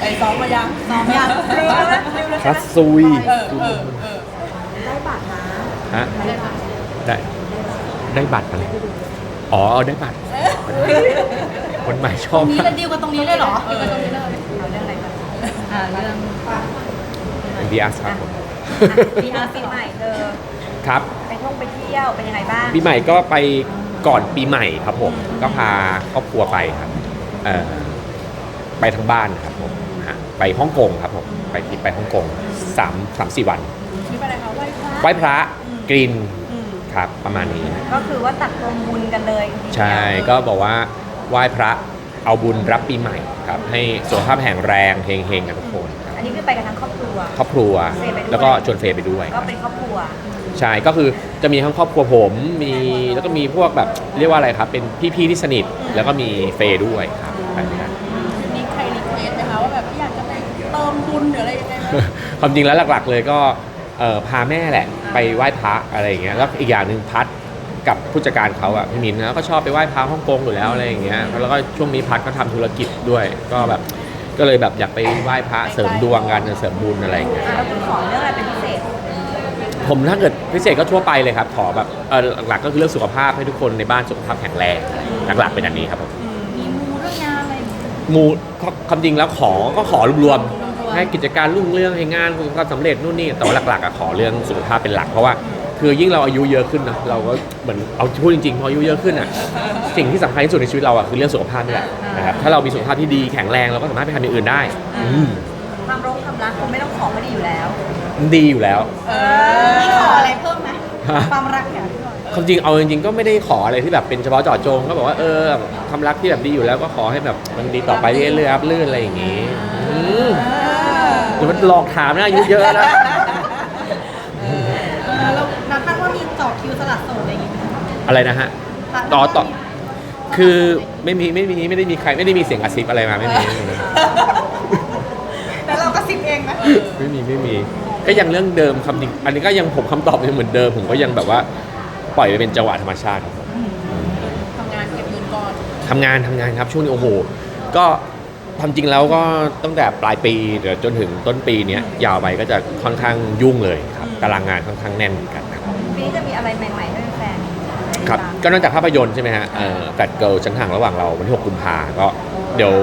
ไอ้ซ้อมมายังซ้อมยังเร็วแล้วนะเร็วแล้วคัตซุยเออเออเออได้บัตรนะฮะได้บัตรได้ได้บัตรอะไรอ๋อได้บัตรคนใหม่ชอบนี้มากจะดีลกันตรงนี้เลยเหรอดีลกันตรงนี้เลยเอาเรื่องอะไรกันอ่าเรื่องดีอาร์ครับผมปีอาปีใหม่เธอครับไปท่องไปเที่ยวเป็นยังไงบ้างปีใหม่ก็ไปก่อนปีใหม่ครับผมก็พาครอบครัวไปครับเอ่อ ไปทั้งบ้านครับผมฮะไปฮ่องกงครับผมไปทริปไปฮ่องกงสามสามสี่วันมีอะไรคะไหว้พระไหว้พระกรีนอืมครับประมาณนี้ ก็คือว่าตักตรงบุญกันเลย ใช่ก็บอกว่าไหว้พระเอาบุญรับปีใหม่ครับ ให้สุขภาพแข็งแรงเฮงๆกันทุกคนครับอันนี้คือไปกันทั้งครอบครัว ครอบครัวเฟย์ไปด้วยแล้วก็ชวนเฟย์ไปด้วย ก็เป็นครอบครัวใช่ก็คือจะมีทั้งครอบครัวผมมีแล้วก็มีพวกแบบเรียกว่าอะไรครับ เป็นพี่ๆที่สนิทแล้วก็มีเฟย์ด้วยครับแบบนี้ บุญหรืออะไรยังไงไหมความจริงแล้วหลักๆ เลยก็เอ่อพาแม่แหละไปไหว้พระอะไรอย่างเงี้ยแล้วอีกอย่างหนึ่งพัดกับผู้จัดการเขาอะพี่มินนะก็ชอบไปไหว้พระฮ่องกงอยู่แล้วอะไรอย่างเงี้ยแล้วก็ช่วงนี้พัดก็ทำธุรกิจด้วย ก็แบบก็เลยแบบอยากไปไหว้พระเสริมดวงกันเสริมบุญอะไรอย่างเงี้ย อะแล้วคุณขอเรื่องอะไรเป็นพิเศษ ผมถ้าเกิดพิเศษก็ทั่วไปเลยครับขอแบบเออหลักๆก็คือเรื่องสุขภาพให้ทุกคนในบ้านสุขภาพแข็งแรงหลักๆเป็นอันนี้ครับผมมีมูเรื่องงานอะไรอย่างเงี้ยมูความจริงแล้วขอก็ขอรวมๆ ให้กิจการรุ่งเรื่องให้งานประสบความสำเร็จนู่นนี่แต่ว่าหลักๆอะขอเรื่องสุขภาพเป็นหลักเพราะว่าคือยิ่งเราอายุเยอะขึ้นนะเราก็เหมือนเอาพูดจริงๆพออายุเยอะขึ้นอะสิ่งที่สำคัญที่สุดในชีวิตเราอะคือเรื่องสุขภาพนี่แหละนะครับถ้าเรามีสุขภาพที่ดีแข็งแรงเราก็สามารถไปทำอย่างอื่นได้อืมความรักความรักคุณไม่ต้องขอก็ดีอยู่แล้วมันดีอยู่แล้วเอมีขออะไรเพิ่มไหมฮะความรักเนี่ยความจริงเอาจริงๆก็ไม่ได้ขออะไรที่แบบเป็นเฉพาะเจาะจงก็บอกว่าเออความรักที่แบบดีอยู่แล้วก็ขอให้แบบมันดีต่อไปเรื่อยๆรับลื่นอะไรอย่างงี้อืม เดี๋ยวมันหลอกถามนะอายุเยอะแล้วแล้วนับคาดว่ามีต่อคิวสลัดโสดอะไรอย่างเงี้ยอะไรนะฮะ ต่อต่อ คือไม่มีไม่มีไม่ได้มีใครไม่ได้มีเสียงกระซิบอะไรมาไม่มีไม่มีแล้วเราก็ซิบเองนะ ไม่มีไม่มีก็ยังเรื่องเดิมคำจริงอันนี้ก็ยังผมคำตอบยังเหมือนเดิม ผมก็ยังแบบว่าปล่อยไปเป็นจังหวะธรรมชาติครับทำงานเก็บเงินก่อน ทำงานทำงานครับช่วงนี้โอ้โห ก็ ความจริงแล้วก็ตั้งแต่ปลายปีเดี๋ยวจนถึงต้นปีเนี้ยยาวไปก็จะค่อนข้างยุ่งเลยครับตารางงานค่อนข้างแน่นเหมือนกันครับปีนี้จะมีอะไรใหม่ๆให้แฟนๆได้ติดครับตามก็นอกจากภาพยนตร์ใช่ไหมฮะเอ่อแฟดเกิลชั้นห่างระหว่างเราวันที่6กุมภาก็เดี๋ยว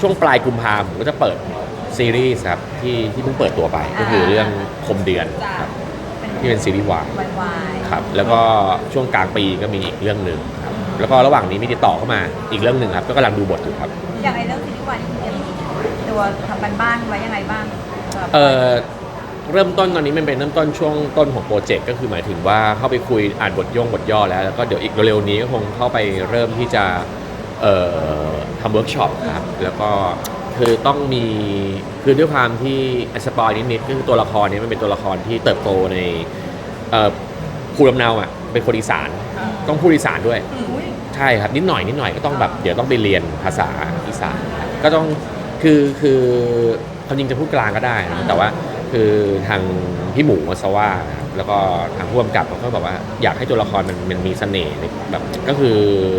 ช่วงปลายกุมภาผมก็จะเปิดซีรีส์ครับที่ที่เพิ่งเปิดตัวไปก็คือเรื่องคมเดือนครับที่เป็นซีรีส์วายวายครับแล้วก็ช่วงกลางปีก็มีอีกเรื่องหนึ่งครับแล้วก็ระหว่างนี้มีติดต่อเข้ามาอีกเรื่องหนึ่งครับก็กำลังดูบทอยู่ครับๆอย่างไอเรื่องซีรีส์วายนี่คุณมี ตัวทำกันบ้านไว้ยังไงบ้างสำหรับเอ่อเริ่มต้นตอนนี้มันเป็นเริ่มต้นช่วงต้นของโปรเจกต์ก็คือหมายถึงว่าเข้าไปคุยอ่านบทย่งบทย่อแล้วแล้วก็เดี๋ยวอีกเร็วๆนี้ก็คงเข้าไปเริ่มที่จะเอ่อทำเวิร์กช็อปครับแล้วก็คือต้องมีคือด้วยความที่สปอยนิดๆก็คือตัวละครนี้มันเป็นตัวละครที่เติบโตในเอ่อภูมิลำเนาอะเป็นคนอีสานต้องพูดอีสานด้วยอุ๊ยใช่ครับนิดหน่อยนิดหน่อยก็ต้องแบบเดี๋ยวต้องไปเรียนภาษาอีสานครับก็ต้อง คือคือความจริงจะพูดกลางก็ได้นะแต่ว่าคือทางพี่หมูวัสว่านะครับแล้วก็ทางผู้กำกับเขาก็แบบว่าอยากให้ตัวละครมันมันมีเสน่ห์ในแบบก็คือ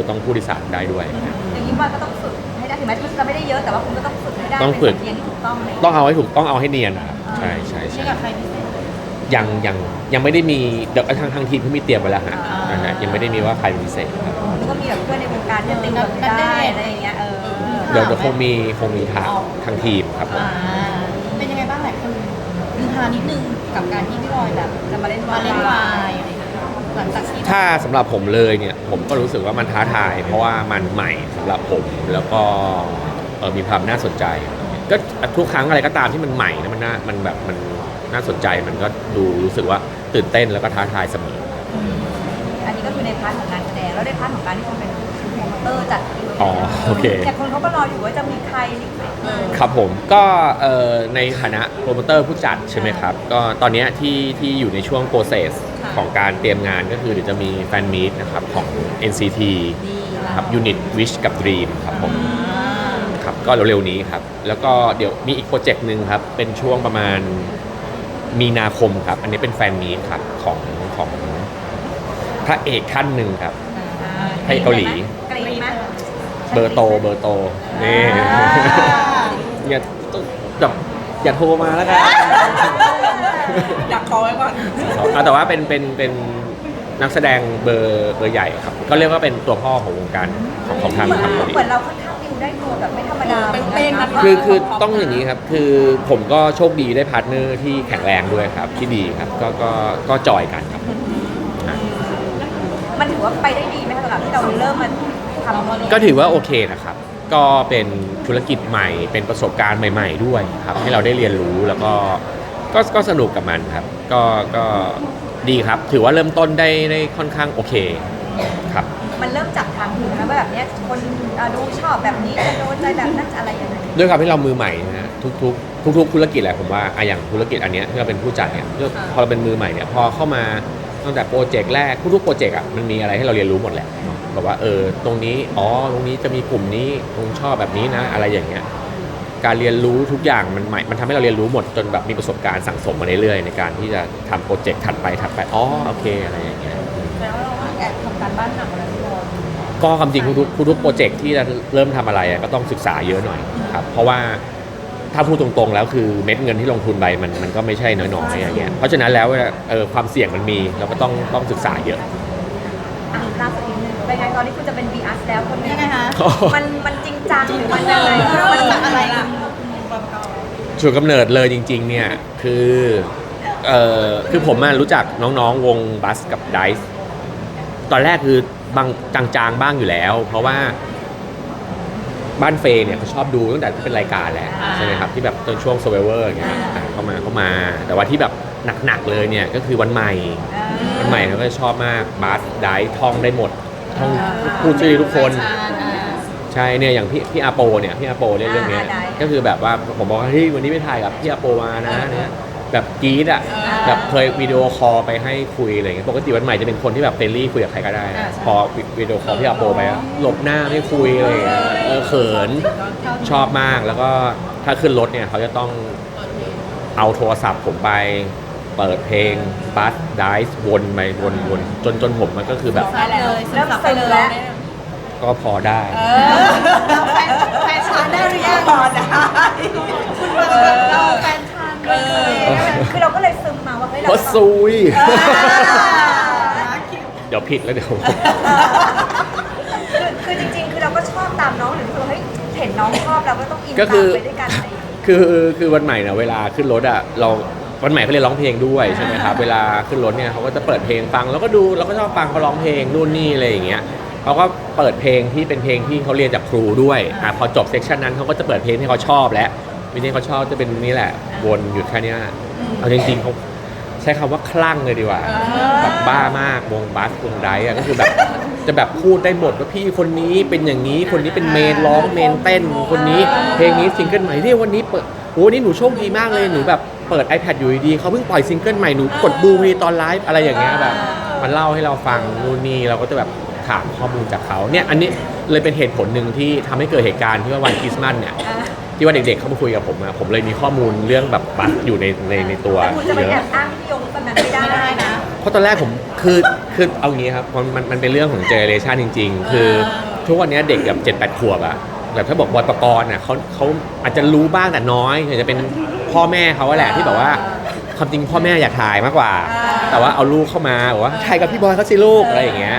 ต้องพูดอีสานได้ด้วยนะอย่างนี้ว่าก็ต้องฝึกให้ได้ถึงแม้จะไม่ได้เยอะแต่ว่าคุณก็ต้องฝึกให้ได้ต้องฝึก เป็นสำเนียงที่ถูกต้องเลยต้องเอาให้ถูกต้องเอาให้เนียนครับใช่ใช่นี่ใช่ กับใครพิเศษ ยังยังยังไม่ได้มีเดี๋ยวทางทางทีมเขามีเตรียมไว้แล้วฮะอ่านนะฮะยังไม่ได้มีว่าใครเป็นพิเศษครับมันก็มีแบบเพื่อนในวงการที่ติดแบบได้อะไรอย่างเงี้ยเออ เดี๋ยวเดี๋ยวคงมีคงมีทางทางทีมครับผม อ่าเป็นยังไงบ้างหลายคนฮือฮานิดนึงกับการที่พี่บอยแบบจะมาเล่นวายเล่นวายอะไรอย่างเงี้ยหลังจากที่ถ้าสำหรับผมเลยเนี่ย ผมก็รู้สึกว่ามันท้าทาย เพราะว่ามันใหม่สำหรับผมแล้วก็เอ่อมีความน่าสนใจ ก็ทุกครั้งอะไรก็ตามที่มันใหม่นะมันน่ามันแบบมันน่าสนใจมันก็ดูรู้สึกว่าตื่นเต้นแล้วก็ท้าทายเสมอ อันนี้ก็คือในพาร์ทของงานแสดงแล้วในพาร์ทของการที่คุณเป็นโปรโมเตอร์จัดอีเวนต์อ๋อโอเค แต่คนเขาก็รออยู่ว่าจะมีใครนี่ไหมเออครับผมก็เอ่อในฐานะโปรโมเตอร์ผู้จัดใช่ไหมครับ ก็ตอนเนี้ยที่ที่อยู่ในช่วงโปรเซสของการเตรียมงานก็คือเดี๋ยวจะมีแฟนมีตนะครับของ NCT ดีครับ Unit Wish กับ Dream ครับผมครับก็เร็วๆนี้ครับ แล้วก็เดี๋ยวมีอีกโปรเจกต์หนึ่งครับ เป็นช่วงประมาณมีนาคมครับ อันนี้เป็นแฟนมีตครับของของพระเอกท่านหนึ่งครับให้เกาหลีเกาหลีไหม เบอร์โตเบอร์โตนี่อ่าอย่าต้องแบบอย่าโทรมาแล้วกันอยากขอไว้ก่อนเอาแต่ว่าเป็นเป็นเป็นนักแสดงเบอร์เบอร์ใหญ่ครับ ก็เรียกว่าเป็นตัวพ่อของวงการของของทางเหมือนทางเกาหลี เหมือนเราค่อนข้างดิวได้ตัวแบบไม่ธรรมดาเป้งๆนะคือคือต้องอย่างนี้ครับ คือผมก็โชคดีได้พาร์ทเนอร์ที่แข็งแรงด้วยครับ ที่ดีครับ ก็ก็ก็จอยกันครับอะมันถือว่าไปได้ดีไหมคะสำหรับที่เราเริ่มมาทำ ก็ถือว่าโอเคนะครับ ก็เป็นธุรกิจใหม่ เป็นประสบการณ์ใหม่ ๆ ด้วยครับ ให้เราได้เรียนรู้แล้วก็ก็ก็สนุกกับมันครับ ก็ก็ดีครับ ถือว่าเริ่มต้นได้ได้ค่อนข้างโอเคครับ มันเริ่มจับทางถูกนะว่าแบบเนี้ยคนอะดูชอบแบบนี้จะโดนใจแบบนั้นอะไรยังไงด้วยความที่เรามือใหม่นะฮะทุกๆทุกๆธุรกิจแหละผมว่าอะอย่างธุรกิจอันเนี้ยที่เราเป็นผู้จัดเนี่ยพอเราเป็นมือใหม่เนี่ยพอเข้ามาตั้งแต่โปรเจกต์แรกทุกๆโปรเจกต์อะมันมีอะไรให้เราเรียนรู้หมดแหละ แบบว่าเออตรงนี้อ๋อตรงนี้จะมีกลุ่มนี้ตรงชอบแบบนี้นะ อะไรอย่างเงี้ยการเรียนรู้ทุกอย่างมันใหม่มันทำให้เราเรียนรู้หมดจนแบบมีประสบการณ์สั่งสมมาเรื่อยๆในการที่จะทำโปรเจกต์ถัดไปถัดไปอ๋อโอเคอะไรอย่างเงี้ยแล้วเราแอบทำการบ้านหนักแล้วพี่บอยก็ความจริงทุกๆทุกๆโปรเจกต์ที่จะเริ่มทำอะไรอะก็ต้องศึกษาเยอะหน่อยครับเพราะว่าถ้าพูดตรงๆแล้วคือเม็ดเงินที่ลงทุนไปมันมันก็ไม่ใช่น้อยๆอย่างเงี้ยเพราะฉะนั้นแล้วเออความเสี่ยงมันมีเราก็ต้องต้องศึกษาเยอะอะ ล่าสุดนิดนึงเป็นไงตอนนี้คุณจะเป็น BR แล้วคนนี้ยังไงคะมันมันจริงจังหรือมันอะไรมันจะอะไรล่ะจุดกำเนิดเลยจริง ๆ เนี่ย คือเอ่อคือผมอะรู้จักน้องๆ วงบัสกับไดซ์ตอนแรกคือบางจางๆ บ้างอยู่แล้ว เพราะว่าบ้านเฟย์เนี่ยเขาชอบดูตั้งแต่เป็นรายการแหละใช่ไหมครับที่แบบตอนช่วง s u r v i v o r อย่างเงี้ยอะเข้ามาเข้ามา แต่ว่าที่แบบหนักๆเลยเนี่ยก็คือวันใหม่ วันใหม่เขาก็ชอบมากบัสไดซ์ท่องได้หมดท่องพูดชื่อทุกคน ใช่เนี่ยอย่างพี่พี่อาโปเนี่ยพี่อาโปเล่นเรื่องเนี้ยอ่าได้ ก็คือแบบว่าผมบอกว่าเฮ้ยวันนี้ไปถ่ายกับพี่อาโปมานะเนี่ยแบบกรี๊ดอะอ่าแบบเคยวิดีโอคอลไปให้คุยอะไรเงี้ยปกติวันใหม่จะเป็นคนที่แบบเฟรนลี่คุยกับใครก็ได้นะพอวิดีโอคอลพี่อาโปไปอะหลบหน้าไม่คุยอะไรเงี้ยเออเขินชอบมากแล้วก็ถ้าขึ้นรถเนี่ยเขาจะต้องเอาโทรศัพท์ผมไป เปิดเพลงบัสไดส์วนไปวนวนจนจนผมมันก็คือแบบได้แล้วเริ่มซึมแล้วก็พอได้ เออแฟนชานได้หรือยังพอได้เออแฟนชันคือเราก็เลยซึมมาว่าเฮ้ยเพเราราะซุยอ่าเดี๋ยวผิดแล้วเดี๋ยว คือคือจริง ๆ คือเราก็ชอบตามน้องหรือคือเฮ้ยเห็นน้องชอบเราก็ต้องอินก็ตาคืมอไปด้วยกันอะไรอย่างเงี้ย คือคือวันใหม่เนี่ยเวลาขึ้นรถอะเรา วันใหม่เขาเรียนร้องเพลงด้วยใช่ไหมครับเวลาขึ้นรถเนี่ยเขาก็จะเปิดเพลงฟังแล้วก็ดูเราก็ชอบฟังเขาร้องเพลงนู่นนี่อะไรอย่างเงี้ยเขาก็เปิดเพลงที่เป็นเพลงที่เขาเรียนจากครูด้วยอะพอจบเซสชันนั้นเขาก็จะเปิดเพลงที่เขาชอบแล้ววิธีที่เขาชอบจะเป็นนี่แหละวนหยุดแค่เนี้ยเอาจริงๆเขาใช้คำว่าคลั่งเลยดีกว่าแบบบ้ามากวงบัสวงไดอะก็คือแบบจะแบบพูดได้หมดว่าพี่คนนี้เป็นอย่างนี้คนนี้เป็นเมนร้องเมนเต้นคนนี้เพลงนี้ซิงเกิลใหม่เนี่ยวันนี้เปิดโอ้วันนี้หนูโชคดีมากเลยหนูแบบ เปิด iPad อยู่ดีๆเขาเพิ่งปล่อยซิงเกิลใหม่หนูกดดูพอดีตอนไลฟ์อะไรอย่างเงี้ยแบบมันเล่าให้เราฟังนู่นนี่เราก็จะแบบถามข้อมูลจากเขาเนี่ยอันนี้เลยเป็นเหตุผลหนึ่งที่ทำให้เกิดเหตุการณ์ที่ว่าวันคริสต์มาสเนี่ยที่ว่าเด็กๆเขามาคุยกับผมอะผมเลยมีข้อมูลเรื่องแบบบัตรอยู่ในในในตัวแต่คุณจะไปเยแออะ บอ้างพี่ยงแบบนั้นไม่ได้นะเพราะตอนแรกผมคือคือเอางี้ครับมันมันมันเป็นเรื่องของเจเนเรชันจริง ๆ คือทุกวันนี้เด็กแบบเจ็ดแปดขวบอะ แบบถ้าบอกบอยประกรณ์อะเขาเขาอาจจะรู้บ้างแต่น้อยอาจจะเป็นพ่อแม่เขาแหละที่แบบว่าความจริงพ่อแม่อยากถ่ายมากกว่า แต่ว่าเอาลูกเข้ามาบอกว่าถ่ายกับพี่บอยเขาสิลูกอะไรอย่างเงี้ย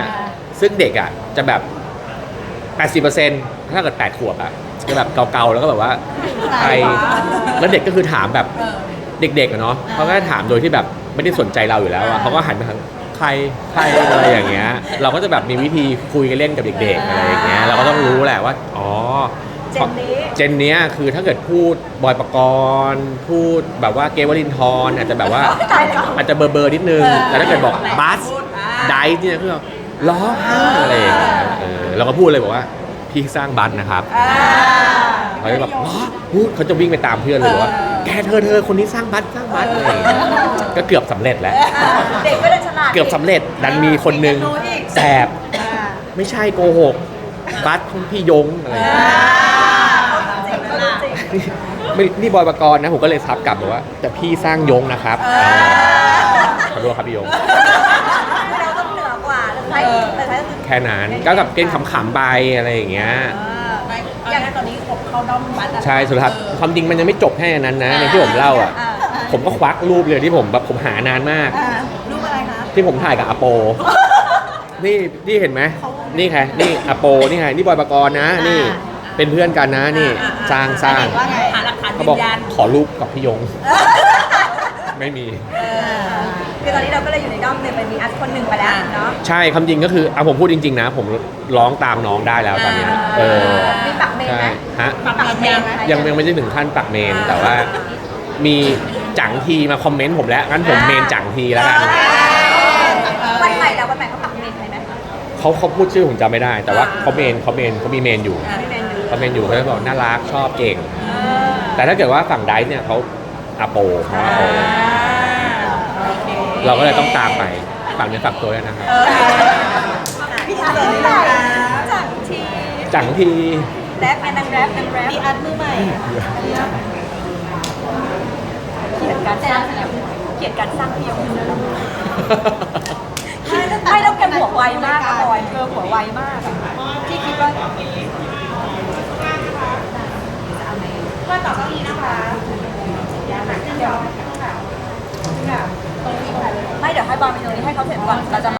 ซึ่งเด็กอะจะแบบ 80%ถ้าเกิด8ขวบอะจะแบบเกาๆแล้วก็แบบว่าใครแล้วเด็กก็คือถามแบบเออเด็กๆอะเนาะเขาก็ถามโดยที่แบบไม่ได้สนใจเราอยู่แล้วอะเขาก็หันไปทาง ใครใครอะไรอย่างเงี้ย เราก็จะแบบมีวิธีคุยกันเล่นกับเด็กๆอะไรอย่างเงี้ยเราก็ต้องรู้แหละว่าอ๋อเจนนี้เจนเนี้ยคือถ้าเกิดพูดบอยปกรณ์พูดแบบว่าเกวลินทรอาจจะแบบว่าตายแล้วอาจจะเบอร์เบอร์ๆนิดนึงแต่ถ้าเกิดบอกบัสพูดอ่าไดซ์เนี่ยคือแบบล้อฮะอะไรอย่างเงี้ยเออเราก็พูดเลยบอกว่าพี่สร้างบัสนะครับอ่าเขาจะแบบว้าพูดเขาจะวิ่งไปตามเพื่อนเลยว่าแกเธอเธอคนนี้สร้างบัสสร้างบัสอะไรอย่างเงี้ยก็เกือบสำเร็จแล้วเด็กก็ เลยฉลาดเกือบสำเร็จดันมีคนหนึงแสบอ่าไม่ใช่โกหก บัสของพี่ยงอะไรอย่างเงี้ยจริงก็รู้จริงไม่นี่บอยปกรณ์นะผมก็เลยซับกลับบอกว่า แต่พี่สร้างยงนะครับขอโทษครับพี่ยง เราต้องเหนือกว่าแต่ท้ายแต่ท้ายก็คือแค่นั้นก็กับเกณฑ์ขำๆไปอะไรอย่างเงี้ยไม่เอาง่ายๆตอนนี้คบเข้าด้อมบัตรอะใช่สุดท้ายความจริงมันยังไม่จบแค่นั้นนะในที่ผมเล่าอะอ่าผมก็ควักรูปเลยที่ผมแบบผมหานานมาก ที่ผมถ่ายกับอโป นี่นี่เห็นไหมนี่ใครนี่อโปนี่ไงนี่บอยปกรณ์นะ นี่ เป็นเพื่อนกันนะนี่อ่าอ่าสร้างสร้างว่าไงหาหลักฐานเขายืบอกนยันขอรูปกับพี่ยง ไม่มีคือตอนนี้เราก็เลยอยู่ในด้อมหนึ่งเป็นมีอัสคนหนึ่งไปแล้วเนาะใช่คำจริงก็คือเอาผมพูดจริง ๆ นะ ผมร้องตามน้องได้แล้วตอนเนี้ยเออมีปักเมนใช่ไหมฮะ ปักเมนไหม ยังยังไม่ได้ถึงขั้นปักเมนอ่าแต่ว่ามีจังทีมาคอมเมนต์ผมแล้ว งั้นผมเมนจังทีแล้วกันวันใหม่แล้ววันใหม่เขาปักเมนใช่ไหม เขาเขาพูดชื่อผมจำไม่ได้ แต่ว่าเขาเมนเขาเมนเขามีเมนอยู่อ่าพี่เมนดูเขาเมนอยู่เขาจะบอกน่ารักชอบเก่งแต่ถ้าเกิดว่าฝั่งไดซ์เนี่ยเขาอาโปเขาอาโปโอเคเราก็เลยต้องตามไปฝั่งเนื้อฝั่งตัวด้วยนะครับ เออพี่อาร์ตมือใหม่จากทีจังทีแรปนางแรปนางแรปพี่อาร์ตมือใหม่เขียนการสร้างเขียนการสร้างพี่ยงไม่แล้วแกหัวไวมากอะบอยเธอหัว ไวมากอะที่คิดว่าว่าต่อก็ดีนะคะไม่เดี๋ยวให้บอลไปตรงนี้ให้เขาเสร็จก่อนเราจะ